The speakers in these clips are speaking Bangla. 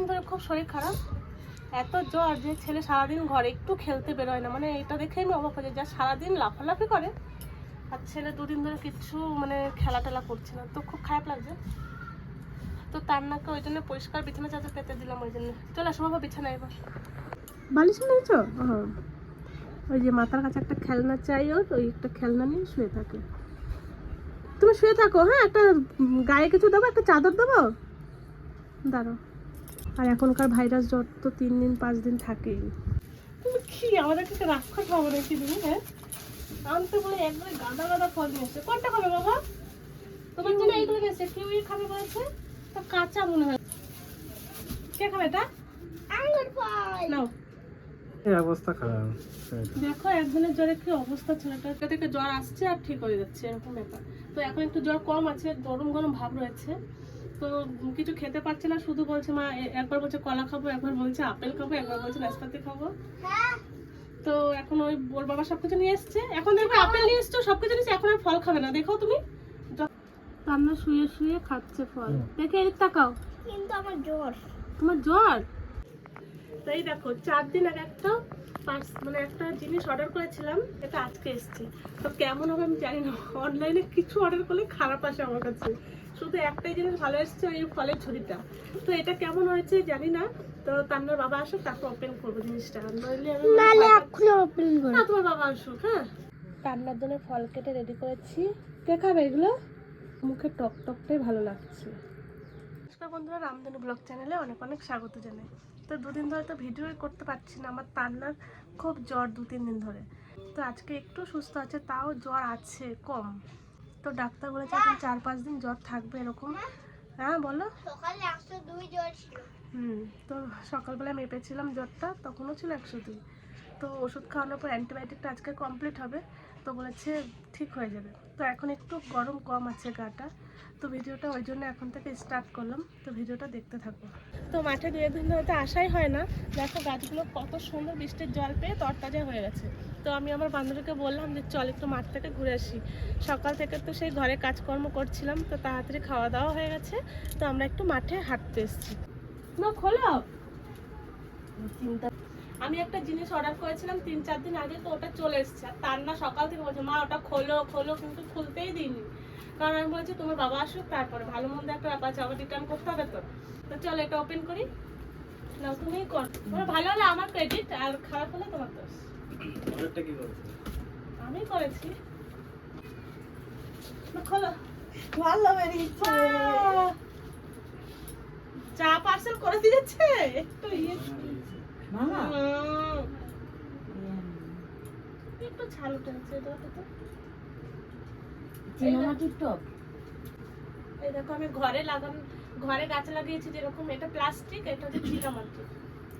দুদিন ধরে খুব শরীর খারাপ। এত জ্বর যে ছেলে সারাদিন ঘরে একটু খেলতে বেরোয় না। মানে এটা দেখেই আমি অবাক হয়ে যা সারাদিন লাফালাফি করে আর ছেলে দুদিন ধরে কিচ্ছু মানে খেলা টেলা করছে না। তো খুব খারাপ লাগছে। তো তার নাকে ওই জন্য পরিষ্কার বিছানা চাদর পেতে দিলাম ওই জন্য। চলে আসো বাবা বিছানা এবার। বালিশ নিয়েছো ওই যে মাথার কাছে একটা খেলনা চাই ওর, ওই একটা খেলনা নিয়ে শুয়ে থাকে। তুমি শুয়ে থাকো হ্যাঁ? একটা গায়ে কিছু দেবো, একটা চাদর দেবো? দাঁড়ো আর এখনকার ভাইরাস জ্বর তো তিন দিন পাঁচ দিন থাকেই। তুমি কি আমাদেরকে একটা রাক্ষস খাব নাকি তুমি হ্যাঁ? আনতে বলে একবারে গাদা গাদা ফল নিয়ে এসছে। কোনটা খাবে বাবা? তোমার জন্য এইগুলো নিয়েছে কিউই খাবে বলেছে? তো কাঁচা মনে হয়। কে খাবে এটা? নাও। এই অবস্থা খারাপ? দেখো একজনের জ্বরে কি অবস্থা ছেলেটার। থেকে জ্বর আসছে আর ঠিক হয়ে যাচ্ছে এরকম ব্যাপার। তো এখন একটু জ্বর কম আছে গরম গরম ভাব রয়েছে। তো কিছু খেতে পারছে না শুধু বলছে মা একবার বলছে কলা খাব একবার বলছে আপেল খাব একবার বলছে নাশপাতি খাব। তো এখন ওই ওর বাবা সবকিছু নিয়ে এসছে। এখন দেখবে আপেল নিয়ে এসছো সবকিছু নিয়েছে এখন আর ফল খাবে না। দেখো তুমি। রান্না শুয়ে শুয়ে খাচ্ছে ফল। দেখে এদিক তাকাও। কিন্তু আমার জ্বর। তোমার জ্বর? তো এই দেখো চার দিন আগে একটা পার্স মানে একটা জিনিস অর্ডার করেছিলাম এটা আজকে এসছে। তো কেমন হবে আমি জানি না। অনলাইনে কিছু অর্ডার করলে খারাপ আসে আমার কাছে। শুধু একটাই জিনিস ভালো এসছে ওই ফলের ঝুড়িটা তো এটা কেমন হয়েছে জানি না। তো তান্নার বাবা আসুক তারপর ওপেন করব জিনিসটা। নইলে আমি না তোমার বাবা আসুক হ্যাঁ? রান্নার জন্য ফল কেটে রেডি করেছি। কে খাবে এগুলো? মুখে টক টকটাই ভালো লাগছে। নমস্কার বন্ধুরা রামধনু ব্লগ চ্যানেলে অনেক অনেক স্বাগত জানাই। তো দুদিন ধরে তো ভিডিওই করতে পারছি না আমার তান্নার খুব জ্বর দু তিন দিন ধরে। তো আজকে একটু সুস্থ আছে তাও জ্বর আছে কম। তো ডাক্তার বলেছে এখন চার পাঁচ দিন জ্বর থাকবে এরকম। হ্যাঁ বলো। সকালে একশো দুই জ্বর ছিল। হুম তো সকালবেলা মেপেছিলাম জ্বরটা তখনও ছিল একশো দুই। তো ওষুধ খাওয়ানোর পর অ্যান্টিবায়োটিকটা আজকে কমপ্লিট হবে তো বলেছে ঠিক হয়ে যাবে। তো এখন একটু গরম কম আছে গাটা তো ভিডিওটা ওই জন্য এখন থেকে স্টার্ট করলাম, তো ভিডিওটা দেখতে থাকো। তো মাঠে দুই একদিন ধরে তো আসাই হয় না। দেখো গাছগুলো কত সুন্দর বৃষ্টির জল পেয়ে তরতাজা হয়ে গেছে। তো আমি আমার বান্ধবীকে বললাম যে, চল একটু মাঠ থেকে ঘুরে আসি। সকাল থেকে তো সেই ঘরে কাজকর্ম করছিলাম, তো তাড়াতাড়ি খাওয়া দাওয়া হয়ে গেছে। তো আমরা একটু মাঠে হাঁটতে এসেছি। না খোলো। আমি একটা জিনিস অর্ডার করেছিলাম তিন চার দিন আগে, তো ওটা চলে এসেছে। তার না সকাল থেকে বলছে, মা, ওটা খোলো খোলো। কিন্তু খুলতেই দিইনি। কারণ আমি বলছি তোমার বাবা আসুক তারপরে ভালো মন্দ একটা ব্যাপার আছে আবার রিটার্ন করতে হবে তো। তো চলো এটা ওপেন করি। না তুমিই কর। ভালো হলে আমার ক্রেডিট আর খারাপ হলে তোমার দোষ। অর্ডারটা কি করেছে? আমি করেছি। না, খোলো। ভালো বেরিয়েছে। চা পার্সেল করে দিয়েছে একটু ইয়ে। মামা একটু ছাল উঠেছে এটা তো। এই দেখো আমি ঘরে ঘরে গাছ লাগিয়েছি যেরকম এটা প্লাস্টিক এটা হচ্ছে চিনামাটি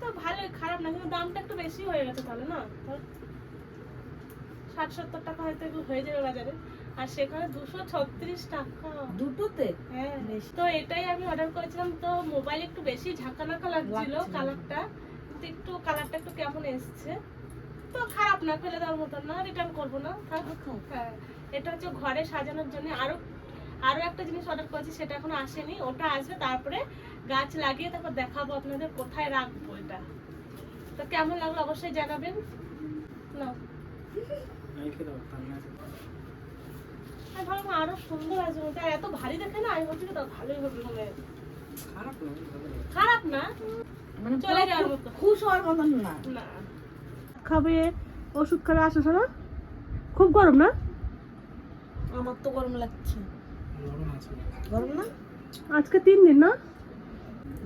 তো ভালোই খারাপ না কিন্তু দামটা একটু বেশি হয়ে গেছে তাহলে না? ষাট সত্তর টাকা হয়তো এগুলো হয়ে যাবে বাজারে। আর সেখানে দুশো ছত্রিশ টাকা। দুটোতে? হ্যাঁ। তো এটাই আমি অর্ডার করেছিলাম তো মোবাইল একটু বেশি ঝাঁকানাকা লাগছিল লাগছিল। কালারটা কিন্তু একটু কালারটা একটু কেমন এসছে? তো খারাপ না ফেলে দেওয়ার মতন না রিটার্ন করব না হ্যাঁ এটা হচ্ছে ঘরে সাজানোর জন্য আরও আরও একটা জিনিস অর্ডার করেছি সেটা এখনও আসেনি ওটা আসবে তারপরে গাছ লাগিয়ে তারপর দেখাবো আপনাদের কোথায় রাখব এটা। তো কেমন লাগল অবশ্যই জানাবেন। না ভাবলাম আরও সুন্দর আছে আর এত ভারী দেখে না আমি বলছি কি ভালোই হবে মনে খারাপ না খারাপ না? মানে চলে যাওয়ার মতো। খুশ হওয়ার মতন না। না। খাবে ওষুধ খাবে আসো শোনো খুব গরম না? আমার তো গরম লাগছে। গরম না? আজকে তিন দিন না?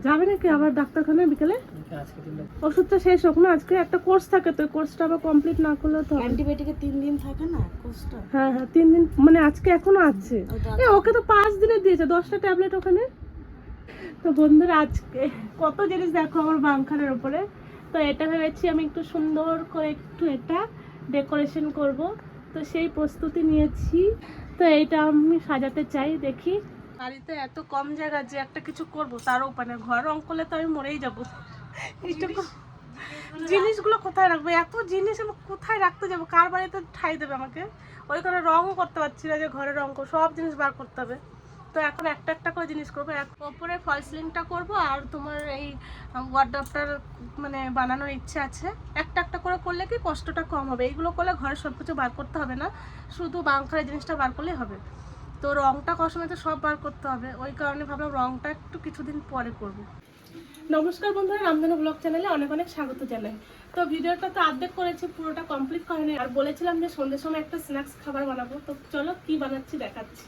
যাবে নাকি আবার ডাক্তারখানায় বিকেলে? ওষুধটা শেষ হোক না আজকে একটা কোর্স থাকে তো কোর্সটা আবার কমপ্লিট না করলে তো অ্যান্টিবায়োটিকে তিন দিন থাকে না কোর্সটা? হ্যাঁ হ্যাঁ তিন দিন মানে আজকে এখনও আছে। এ ওকে তো পাঁচ দিনে দিয়েছে দশটা ট্যাবলেট ওখানে। তো বন্ধুরা আজকে কত জিনিস দেখো আমার বাংখানের উপরে। তো এটা ভেবেছি আমি একটু সুন্দর করে একটু এটা ডেকোরেশন করব। তো সেই প্রস্তুতি নিয়েছি। তো এইটা আমি সাজাতে চাই, দেখি। বাড়িতে এত কম জায়গা যে একটা কিছু করব, তারও উপায় ঘর রং করলে তো আমি মরেই যাব। এইটুকু জিনিসগুলো কোথায় রাখব? এত জিনিস আমি কোথায় রাখতে যাব? কার বাড়িতে ঠাই দেবে আমাকে? ওই কারণে রঙও করতে পারছি না যে ঘরে রং সব জিনিস বার করতে হবে। তো এখন একটা একটা করে জিনিস করব। এক ওপরে ফল সিলিংটা করব আর তোমার এই ওয়ার্ডরপটার মানে বানানোর ইচ্ছে আছে। একটা একটা করে করলে কি কষ্টটা কম হবে? এইগুলো করলে ঘরে সব কিছু বার করতে হবে না। শুধু বাংকারের জিনিসটা বার করলেই হবে। তো রংটা করার সময় তো সব বার করতে হবে। ওই কারণে ভাবলাম রংটা একটু কিছুদিন পরে করব। নমস্কার বন্ধুরা, রামধনু ব্লগ চ্যানেলে অনেক অনেক স্বাগত জানাই। তো ভিডিওটা তো অর্ধেক করেছি, পুরোটা কমপ্লিট করেনি। আর বলেছিলাম যে সন্ধ্যের সময় একটা স্ন্যাক্স খাবার বানাবো। তো চলো কি বানাচ্ছি দেখাচ্ছি।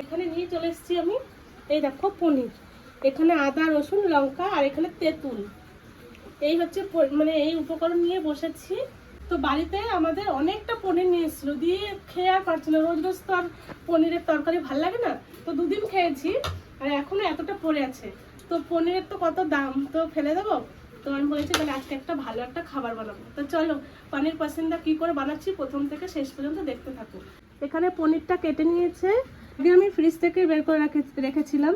এখানে নিয়ে চলে এসেছি আমি, এই দেখো পনির। এখানে আদা, রসুন, লঙ্কা আর এখানে তেঁতুল। এই হচ্ছে মানে এই উপকরণ নিয়ে বসেছি। তো বাড়িতে আমাদের অনেকটা পনির নিয়ে দিয়ে খেয়ে আর পারছি না। রোজ রোজ তো আর পনিরের তরকারি ভালো লাগে না। তো দুদিন খেয়েছি আর এখনও এতটা পড়ে আছে। তো পনিরের তো কত দাম? তো ফেলে দেবো? তো আমি বলেছি তাহলে আজকে একটা ভালো একটা খাবার বানাবো। তো চলো, পনির পছন্দা কি করে বানাচ্ছি প্রথম থেকে শেষ পর্যন্ত দেখতে থাকো। এখানে পনিরটা কেটে নিয়েছে। আগে আমি ফ্রিজ থেকে বের করে রাখে- রেখেছিলাম।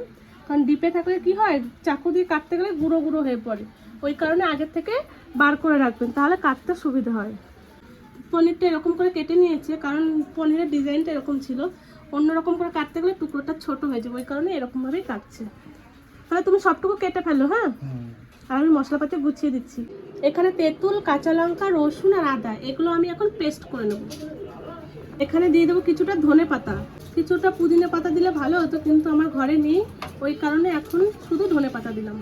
কারণ ডিপে থাকলে কি হয় চাকু দিয়ে কাটতে গেলে গুঁড়ো গুঁড়ো হয়ে পড়ে। ওই কারণে আগের থেকে বার করে রাখবেন তাহলে কাটতে সুবিধা হয়। পনিরটা এরকম করে কেটে নিয়েছে কারণ পনিরের ডিজাইনটা এরকম ছিল। অন্যরকম করে কাটতে গেলে টুকরোটা ছোট হয়ে যাবে ওই কারণে এরকমভাবেই কাটছে। তাহলে তুমি সবটুকু কেটে ফেলো হ্যাঁ? আর আমি মশলাপাতি গুছিয়ে দিচ্ছি। এখানে তেঁতুল কাঁচা লঙ্কা রসুন আর আদা এগুলো আমি এখন পেস্ট করে নেব। এখানে দিয়ে দেবো কিছুটা ধনে পাতা। কিছুটা পুদিনা পাতা দিলে ভালো হতো কিন্তু আমার ঘরে নেই। ওই কারণে এখন শুধু ধনে পাতা দিলাম।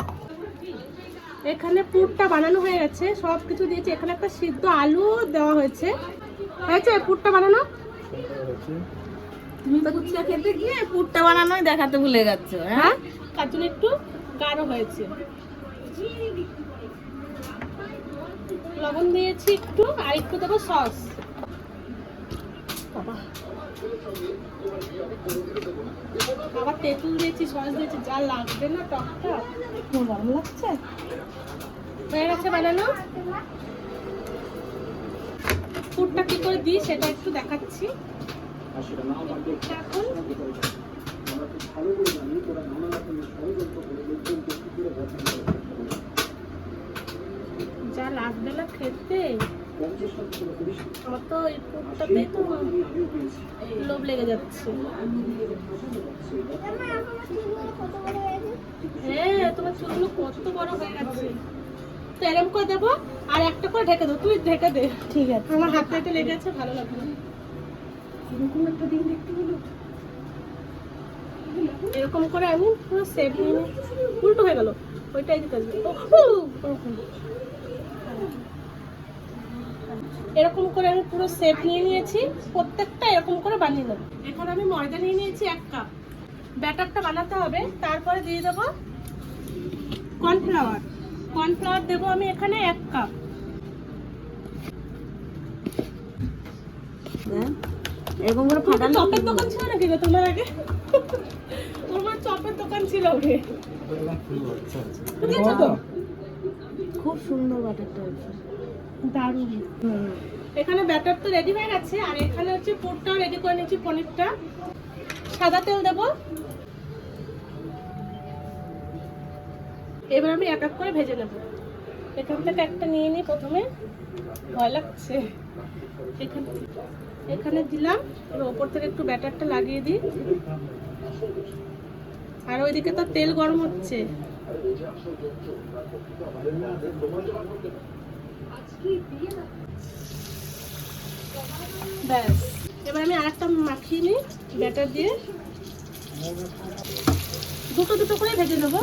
এখানে পুরটা বানানো হয়ে গেছে সব কিছু দিয়েছি। এখানে একটা সিদ্ধ আলু দেওয়া হয়েছে। হয়েছে? পুরটা বানানো? তুমি ফুচকা খেতে গিয়ে পুরটা বানানোই দেখাতে ভুলে গেছো হ্যাঁ? হ্যাঁ? তার জন্য একটু গাঢ় হয়েছে। লবণ দিয়েছি একটু আর একটু দেবো সস। আবার তেঁতুল দিয়েছি সস দিয়েছি যা লাগবে না টকটা গরম লাগছে? হয়ে গেছে বানানো? পুরটা কি করে দিই সেটা একটু দেখাচ্ছি। এখন যা লাগবে না খেতে। আমার তো এই পুরটাতেই তো লোভ লেগে যাচ্ছে। হ্যাঁ তোমার চুলগুলো কত বড় হয়ে গেছে। তো এরকম করে দেবো আর একটা করে ঢেকে দেবো তুই ঢেকে দে। ঠিক আছে। আমার হাতে লেগে আছে ভালো লাগবে এরকম একটা দিন দেখতে হলো। এরকম করে আমি পুরো সেভ নিয়ে উল্টো হয়ে গেল। ওইটাই দিতে ওরকম। এরকম করে আমি পুরো সেট নিয়ে নিয়েছি প্রত্যেকটা এরকম করে বানিয়ে নেব। এখন আমি ময়দা নিয়ে নিয়েছি এক কাপ ব্যাটারটা বানাতে হবে তারপরে দিয়ে দেবো কর্নফ্লাওয়ার কর্নফ্লাওয়ার দেবো আমি এখানে এক কাপ হ্যাঁ? এরকম করে তোমার ফাটানো চপের দোকান ছিল নাকি গো তোমার আগে? তোমার চপের দোকান ছিল ওকে খুব সুন্দর বাটারটা হয়েছে। দারুণ। এখানে ব্যাটার তো রেডি হয়ে গেছে, আর এখানে হচ্ছে পুরটাও রেডি করে নিয়েছি পনিরটা। সাদা তেল দেবো। এবার আমি এক এক করে ভেজে নেব। এখান থেকে একটা নিয়ে নিই প্রথমে। ভয় লাগছে। এখানে এখানে দিলাম। এবার ওপর থেকে একটু ব্যাটারটা লাগিয়ে দিই। আর ওইদিকে তো তেল গরম হচ্ছে। ব্যাস। এবার আমি আরেকটা মাখিয়ে নিই, ব্যাটার দিয়ে। দুটো দুটো করে ভেজে নেব।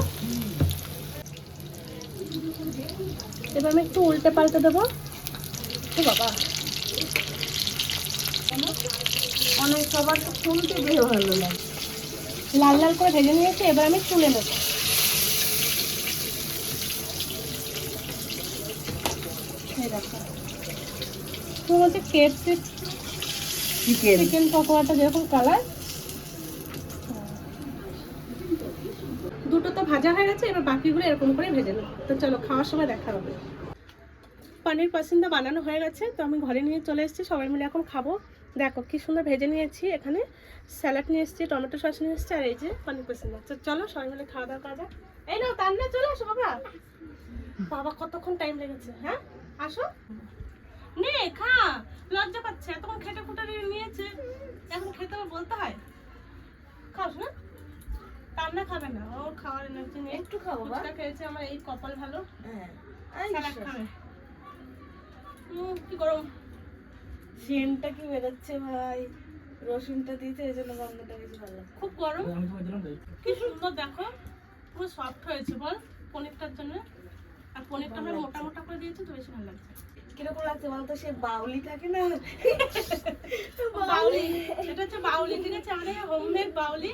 এবার আমি একটু উল্টে পাল্টে দেবো। ও বাবা। অনেক সবার তো শুনতে বেশ ভালো লাগে লাল লাল করে ভেজে নিয়েছি, এবার আমি তুলে নেব। এই দেখো। তো বলছে কেএফসি চিকেন। চিকেন পকোড়াটা যেরকম কালার দুটো তো ভাজা হয়ে গেছে এবার বাকিগুলো এরকম করে ভেজে নেব। তো চলো খাওয়ার সময় দেখা হবে। পানির পাসিন্দা বানানো হয়ে গেছে তো আমি ঘরে নিয়ে চলে এসেছি সবাই মিলে এখন খাব। দেখো কি সুন্দর ভেজে নিয়েছি এখানে স্যালাড নিয়ে এসেছি টমেটো সস নিয়ে এসেছি আর এই যে পানির পাসিন্দা তো চলো সবাই মিলে খাওয়া দাওয়া করা যাক। এই নাও তার না চলে আসো বাবা। বাবা কতক্ষণ টাইম লেগেছে হ্যাঁ? আসো। নে খা। লজ্জা পাচ্ছে এতক্ষণ খেটে খুটে নিয়েছে। এখন খেতে বলতে হয়। খাস না রান্না খাবে না ওর খাওয়ার এনার্জি নেই। একটু খাব বা খেয়েছে আমার এই কপাল ভালো। হ্যাঁ। খাবে। কি গরম। সেন্টটা কি বেরোচ্ছে ভাই? রসুনটা দিয়েছে এই জন্য গন্ধটা বেশি ভালো খুব গরম। কি সুন্দর দেখো। পুরো সফট হয়েছে বল পনিরটার জন্য। আমরা মোটা মোটা করে দিয়েছি তো বেশি ভালো লাগছে কীরকম লাগছে সে বাউলি থাকে না? বাউলি এটা হচ্ছে বাউলি ঠিক আছে? আমাদের হোমমেড বাউলি।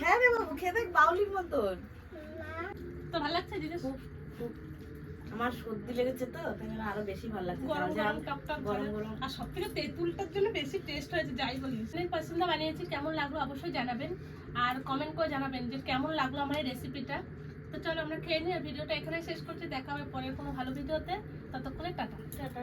হ্যাঁ রে বাবু বাউলির মতন। তো ভালো লাগছে জিনিস খুব খুব। আমার সর্দি লেগেছে তো তাই জন্য আরও বেশি ভালো লাগছে। গরম গরম গরম গরম। আর সব থেকে তেঁতুলটার জন্য বেশি টেস্ট হয়েছে যাই অনেক পছন্দ বানিয়েছি কেমন লাগল অবশ্যই জানাবেন। আর কমেন্ট করে জানাবেন যে কেমন লাগল আমার এই রেসিপিটা তো চলো আমরা খেয়ে নিই ভিডিওটা এখানে শেষ করছি। দেখা হবে পরের কোনো ভালো ভিডিওতে। ততক্ষণে টাটা। টাটা।